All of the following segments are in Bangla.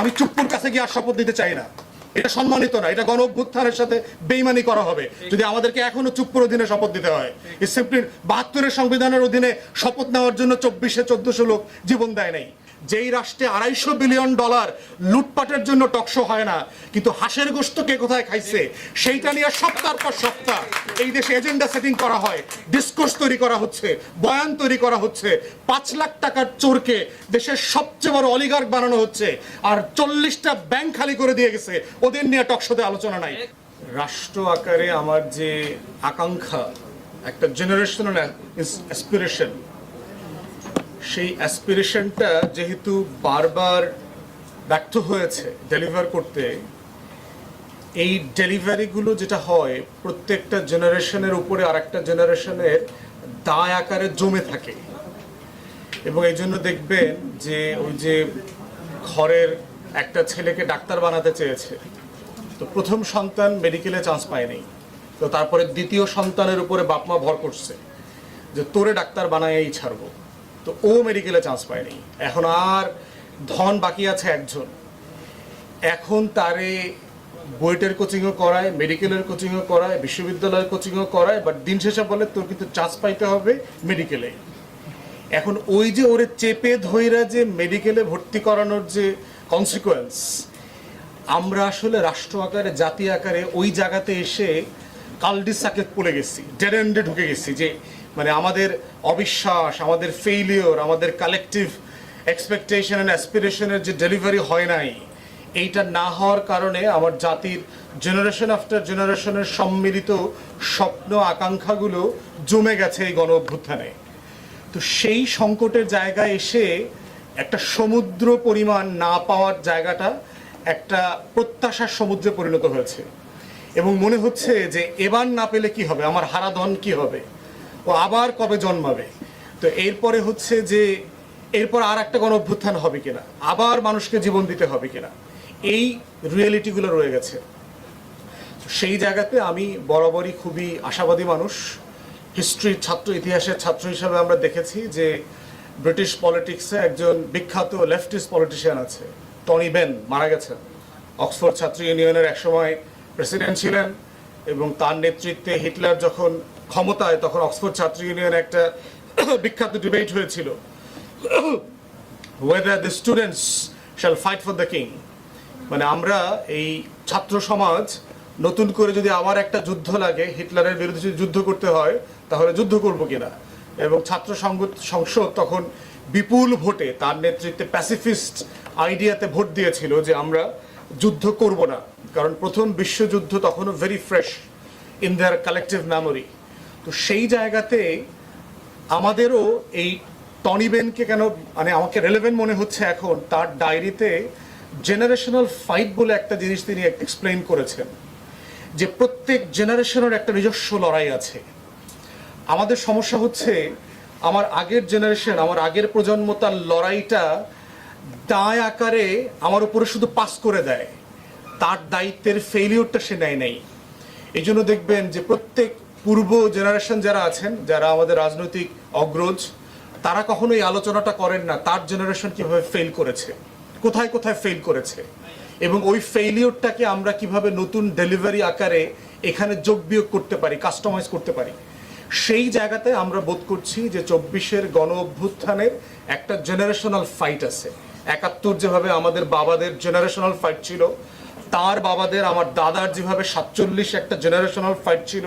আমি চুপ্পুর কাছে গিয়ে আর শপথ দিতে চাই না। এটা সম্মানিত না, এটা গণ অভ্যুত্থানের সাথে বেইমানি করা হবে। যদি আমাদেরকে এখনও চুপ্পুর অধীনে শপথ দিতে হয় বাহাত্তরের সংবিধানের অধীনে শপথ নেওয়ার জন্য চব্বিশে চোদ্দশো লোক জীবন দেয় নাই। যেই রাষ্ট্রে আড়াইশো বিলিয়ন ডলার লুটপাটের জন্য টকশো হয় না, কিন্তু হাঁসের গোস্ত কে কোথায় খাইছে, সেইটা নিয়ে সপ্তাহ পর সপ্তাহ এই দেশে এজেন্ডা সেটিং করা হয় ডিসকোর্স তৈরি করা হচ্ছে, বয়ান তৈরি করা হচ্ছে, পাঁচ লাখ টাকার চোরকে দেশের সবচেয়ে বড় অলিগার্ক বানানো হচ্ছে, আর চল্লিশটা ব্যাংক খালি করে দিয়ে গেছে, ওদের নিয়ে টকশোতে আলোচনা নাই। রাষ্ট্র আকারে আমার যে আকাঙ্ক্ষা, একটা জেনারেশনাল অ্যাসপিরেশন সেই অ্যাসপিরেশনটা যেহেতু বারবার ব্যর্থ হয়েছে ডেলিভার করতে, এই ডেলিভারিগুলো যেটা হয়, প্রত্যেকটা জেনারেশনের উপরে আরেকটা জেনারেশনের দায় আকারে জমে থাকে। এবং এই জন্য দেখবেন যে ওই যে ঘরের একটা ছেলেকে ডাক্তার বানাতে চেয়েছে, তো প্রথম সন্তান মেডিকেলে চান্স পায়নি। তো তারপরে দ্বিতীয় সন্তানের উপরে বাপমা ভর করছে যে তোরে ডাক্তার বানাইয়াই ছাড়বো। তো ও মেডিকেলে চান্স পায়নি। এখন আর ধন বাকি আছে একজন। এখন তারে বুয়েটের কোচিংও করায় মেডিকেলের কোচিংও করায়, বিশ্ববিদ্যালয়ের কোচিংও করায় বাট দিন শেষে বলে, তোর কিন্তু চান্স পাইতে হবে মেডিকেলে এখন ওই যে ওরে চেপে ধইরা যে মেডিকেলে ভর্তি করানোর যে কনসিকোয়েন্স আমরা আসলে রাষ্ট্র আকারে, জাতি আকারে ওই জায়গাতে এসে কালডিসাকে পড়ে গেছি ডেড এন্ডে ঢুকে গেছি যে মানে আমাদের অবিশ্বাস, আমাদের ফেইলিওর আমাদের কালেকটিভ এক্সপেকটেশন অ্যান্ড অ্যাসপিরেশনের যে ডেলিভারি হয় নাই, এইটা না হওয়ার কারণে আমার জাতির জেনারেশন আফটার জেনারেশনের সম্মিলিত স্বপ্ন, আকাঙ্ক্ষাগুলো জমে গেছে এই গণ অভ্যুত্থানে। তো সেই সংকটের জায়গায় এসে একটা সমুদ্র পরিমাণ না পাওয়ার জায়গাটা একটা প্রত্যাশার সমুদ্রে পরিণত হয়েছে। এবং মনে হচ্ছে যে এবার না পেলে কি হবে? আমার হারাধন কি হবে? ও আবার কবে জন্মাবে? তো এরপরে হচ্ছে যে, এরপর আর একটা গণ অভ্যুত্থান হবে কিনা? আবার মানুষকে জীবন দিতে হবে কিনা? এই রিয়েলিটিগুলো রয়ে গেছে। সেই জায়গাতে আমি বরাবরই খুবই আশাবাদী মানুষ। হিস্ট্রির ছাত্র, ইতিহাসের ছাত্র হিসাবে আমরা দেখেছি যে ব্রিটিশ পলিটিক্সে একজন বিখ্যাত লেফটিস্ট পলিটিশিয়ান আছে টনি বেন মারা গেছেন। অক্সফোর্ড ছাত্র ইউনিয়নের একসময় প্রেসিডেন্ট ছিলেন। এবং তার নেতৃত্বে হিটলার যখন ক্ষমতায়, তখন অক্সফোর্ড ছাত্র ইউনিয়ন একটা বিখ্যাত ডিবেট হয়েছিল। Whether the students shall fight for the king মানে আমরা এই ছাত্র সমাজ নতুন করে যদি আবার একটা যুদ্ধ লাগে, হিটলারের বিরুদ্ধে যদি যুদ্ধ করতে হয়, তাহলে যুদ্ধ করব কিনা? এবং ছাত্র সংসদ তখন বিপুল ভোটে তার নেতৃত্বে প্যাসিফিস্ট আইডিয়াতে ভোট দিয়েছিল যে আমরা যুদ্ধ করব না। কারণ প্রথম বিশ্বযুদ্ধ তখনও very fresh in their collective memory তো সেই জায়গাতে আমাদেরও এই টনি বেনকে কেন মানে আমাকে রেলেভেন্ট মনে হচ্ছে এখন, তার ডায়েরিতে জেনারেশনাল ফাইট বলে একটা জিনিস তিনি এক্সপ্লেন করেছেন। যে প্রত্যেক জেনারেশনের একটা নিজস্ব লড়াই আছে। আমাদের সমস্যা হচ্ছে, আমার আগের জেনারেশন আমার আগের প্রজন্ম তার লড়াইটা দায় আকারে আমার উপরে শুধু পাস করে দেয়। তার দায়িত্বের ফেলিওরটা সে নেয় নাই। এই জন্য দেখবেন যে প্রত্যেক পূর্ব জেনারেশন যারা আছেন, যারা আমাদের রাজনৈতিক অগ্রজ, তারা কখনো এই আলোচনাটা করেন না, তার জেনারেশন কীভাবে ফেল করেছে, কোথায় কোথায় ফেল করেছে। এবং ওই ফেলিওরটাকে আমরা কীভাবে নতুন ডেলিভারি আকারে এখানে যোগ বিয়োগ করতে পারি কাস্টমাইজ করতে পারি, সেই জায়গাতে আমরা বোধ করছি যে চব্বিশের গণ অভ্যুত্থানের একটা জেনারেশনাল ফাইট আছে। একাত্তর যেভাবে আমাদের বাবাদের জেনারেশনাল ফাইট ছিল, তার বাবাদের, আমার দাদার যেভাবে সাতচল্লিশ একটা জেনারেশনাল ফাইট ছিল,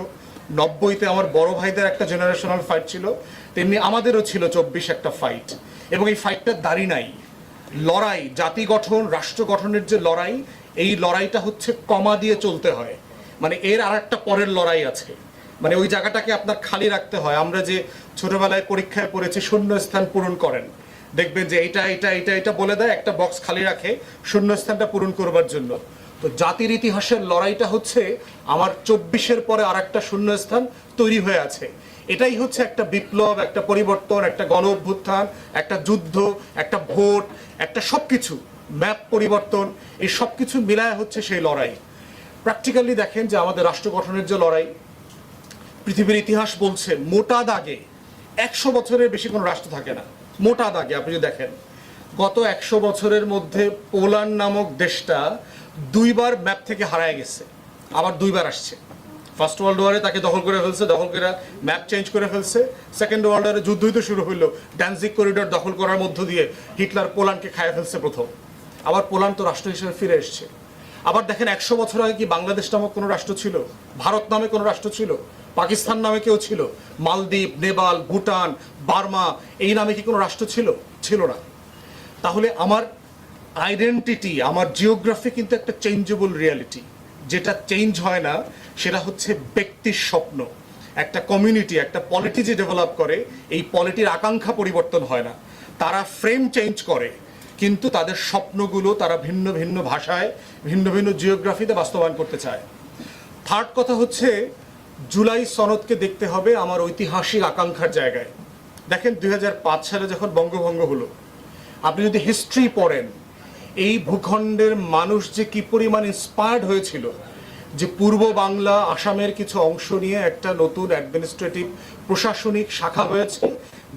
নব্বইতে আমার বড় ভাইদের একটা জেনারেশনাল ফাইট ছিল, তেমনি আমাদেরও ছিল চব্বিশ একটা ফাইট এবং এই ফাইটটার দাড়ি নাই। লড়াই, জাতি গঠন, রাষ্ট্র গঠনের যে লড়াই, এই লড়াইটা হচ্ছে কমা দিয়ে চলতে হয়। মানে এর আর একটা পরের লড়াই আছে। মানে ওই জায়গাটাকে আপনার খালি রাখতে হয়। আমরা যে ছোটবেলায় পরীক্ষায় পড়েছি শূন্য স্থান পূরণ করেন। দেখবেন যে এটা এটা এটা এটা বলে দেয়, একটা বক্স খালি রাখে শূন্য স্থানটা পূরণ করবার জন্য। তো জাতির ইতিহাসের লড়াইটা হচ্ছে আমার চব্বিশের পরে আর একটা শূন্য স্থান তৈরি হয়ে আছে। এটাই হচ্ছে একটা বিপ্লব, একটা পরিবর্তন, একটা গণ অভ্যুত্থান, একটা যুদ্ধ, একটা ভোট, একটা সবকিছু, ম্যাপ পরিবর্তন, এই সব কিছু মিলায় হচ্ছে সেই লড়াই। প্র্যাকটিক্যালি দেখেন যে আমাদের রাষ্ট্র গঠনের যে লড়াই, পৃথিবীর ইতিহাস বলছে মোটা দাগে একশো বছরের বেশি কোনো রাষ্ট্র থাকে না। মোটা দাগে, আপনি যদি দেখেন। গত একশো বছরের মধ্যে পোল্যান্ড নামক দেশটা দুইবার ম্যাপ থেকে হারায় গেছে, আবার দুইবার আসছে। ফার্স্ট ওয়ার্ল্ড ওয়ারে তাকে দখল করে ফেলছে, দখল করে ম্যাপ চেঞ্জ করে ফেলছে। সেকেন্ড ওয়ার্ল্ড ওয়ারে যুদ্ধ তো শুরু হইল ড্যান্সিক করিডোর দখল করার মধ্য দিয়ে হিটলার পোল্যান্ডকে খাইয়ে ফেলছে প্রথম। আবার পোল্যান্ড তো রাষ্ট্র হিসেবে ফিরে এসছে। আবার দেখেন একশো বছর আগে কি বাংলাদেশ নামক কোনো রাষ্ট্র ছিল? ভারত নামে কোনো রাষ্ট্র ছিল? পাকিস্তান নামে কেউ ছিল? মালদ্বীপ, নেপাল, ভুটান, বার্মা, এই নামে কি কোনো রাষ্ট্র ছিল? ছিল না। তাহলে আমার আইডেন্টিটি আমার জিওগ্রাফি কিন্তু একটা চেঞ্জেবল রিয়ালিটি যেটা চেঞ্জ হয় না, সেটা হচ্ছে ব্যক্তির স্বপ্ন। একটা কমিউনিটি একটা পলিটি যে ডেভেলপ করে, এই পলিটির আকাঙ্ক্ষা পরিবর্তন হয় না। তারা ফ্রেম চেঞ্জ করে, কিন্তু তাদের স্বপ্নগুলো তারা ভিন্ন ভিন্ন ভাষায়, ভিন্ন ভিন্ন জিওগ্রাফিতে বাস্তবায়ন করতে চায়। থার্ড কথা হচ্ছে জুলাই সনদকে দেখতে হবে আমার ঐতিহাসিক আকাঙ্ক্ষার জায়গায়। দেখেন দুই হাজার পাঁচ সালে যখন বঙ্গভঙ্গ হলো, আপনি যদি হিস্ট্রি পড়েন, এই ভূখণ্ডের মানুষ যে কি পরিমাণ ইন্সপায়ার্ড হয়েছিল, যে পূর্ব বাংলা, আসামের কিছু অংশ নিয়ে একটা নতুন অ্যাডমিনিস্ট্রেটিভ প্রশাসনিক শাখা হয়েছে,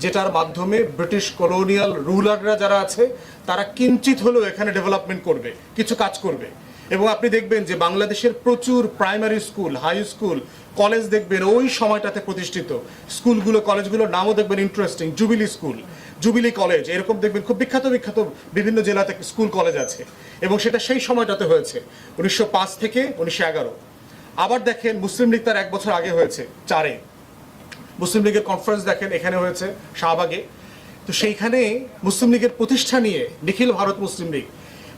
যেটার মাধ্যমে ব্রিটিশ কলোনিয়াল রুলাররা যারা আছে, তারা কিঞ্চিত হলেও এখানে ডেভেলপমেন্ট করবে, কিছু কাজ করবে। এবং আপনি দেখবেন যে বাংলাদেশের প্রচুর primary school high school college দেখবেন ওই সময়টাতে প্রতিষ্ঠিত। স্কুলগুলো, কলেজগুলোর নামও দেখবেন interesting jubilee school jubilee college এরকম দেখবেন খুব বিখ্যাত বিখ্যাত বিভিন্ন জেলাতে স্কুল, কলেজ আছে। এবং সেটা সেই সময়টাতে হয়েছে, উনিশশো পাঁচ থেকে উনিশশো এগারো। আবার দেখেন মুসলিম লীগ তার এক বছর আগে হয়েছে, চারে। মুসলিম লীগের কনফারেন্স দেখেন, এখানে হয়েছে শাহবাগে। তো সেইখানে মুসলিম লীগের প্রতিষ্ঠা নিয়ে নিখিল ভারত মুসলিম লীগ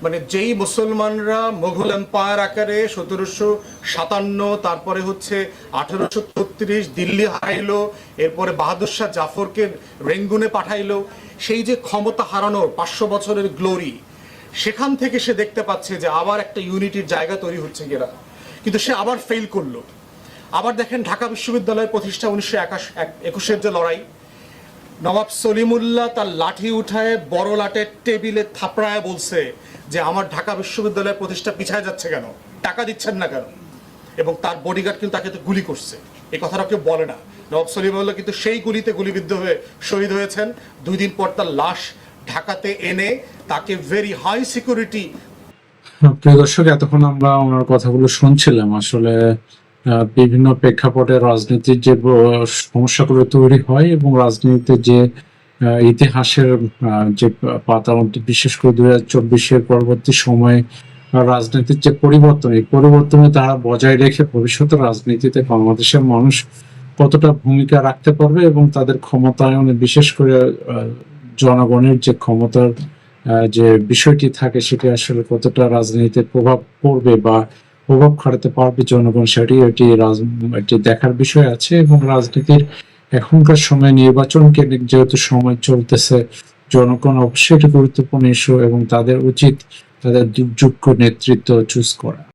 মানে যেই মুসলমানরা মোঘল এম্পায়ার আকারে সতেরোশো সাতান্ন, তারপরে হচ্ছে আঠেরোশো ছত্রিশ দিল্লি হারাইলো, এরপরে বাহাদুর শাহ জাফরকে রেঙ্গুনে পাঠাইলো। সেই যে ক্ষমতা হারানোর পাঁচশো বছরের গ্লোরি সেখান থেকে সে দেখতে পাচ্ছে যে আবার একটা ইউনিটির জায়গা তৈরি হচ্ছে গেরা কিন্তু সে আবার ফেল করল। আবার দেখেন ঢাকা বিশ্ববিদ্যালয়ের প্রতিষ্ঠা উনিশশো একাশ একুশের যে লড়াই, নবাব সলিমুল্লাহ তার লাঠি উঠায় বড় লাটের টেবিলে থাপড়ায় বলছে যে আমার ঢাকা বিশ্ববিদ্যালয়ের প্রতিষ্ঠা পিছায় যাচ্ছে কেন? টাকা দিচ্ছেন না কেন? এবং তার বডিগার্ড কিন্তু তাকে তো গুলি করছে। এই কথাটা কেউ বলে না। নবাব সলিমুল্লাহ কিন্তু সেই গুলিতে গুলিবিদ্ধ হয়ে শহীদ হয়েছেন। দুই দিন পর তার লাশ ঢাকাতে এনে তাকে ভেরি হাই সিকিউরিটি প্রিয় দর্শক, এতক্ষণ আমরা ওনার কথাগুলো শুনছিলাম। আসলে বিভিন্ন প্রেক্ষাপটে রাজনীতির যে সমস্যাগুলো তৈরি হয় এবং রাজনীতিতে যে ইতিহাসের যে পাতা বিশেষ করে দুই হাজার চব্বিশের পরবর্তী সময়ে রাজনীতির যে পরিবর্তন, এই পরিবর্তনে তারা বজায় রেখে ভবিষ্যতে রাজনীতিতে বাংলাদেশের মানুষ কতটা ভূমিকা রাখতে পারবে এবং তাদের ক্ষমতায়নে বিশেষ করে জনগণের যে ক্ষমতার যে বিষয়টি থাকে সেটি আসলে কতটা রাজনীতিতে প্রভাব পড়বে বা প্রভাব খাটাতে পারবে জনগণ, সেটি এটি এটি দেখার বিষয় আছে এবং রাজনীতির এখনকার সময় নির্বাচন কেন্দ্রিক যেহেতু সময় চলতেছে, জনগণ অবশ্যই একটি গুরুত্বপূর্ণ ইস্যু এবং তাদের উচিত তাদের যোগ্য নেতৃত্ব চুজ করা।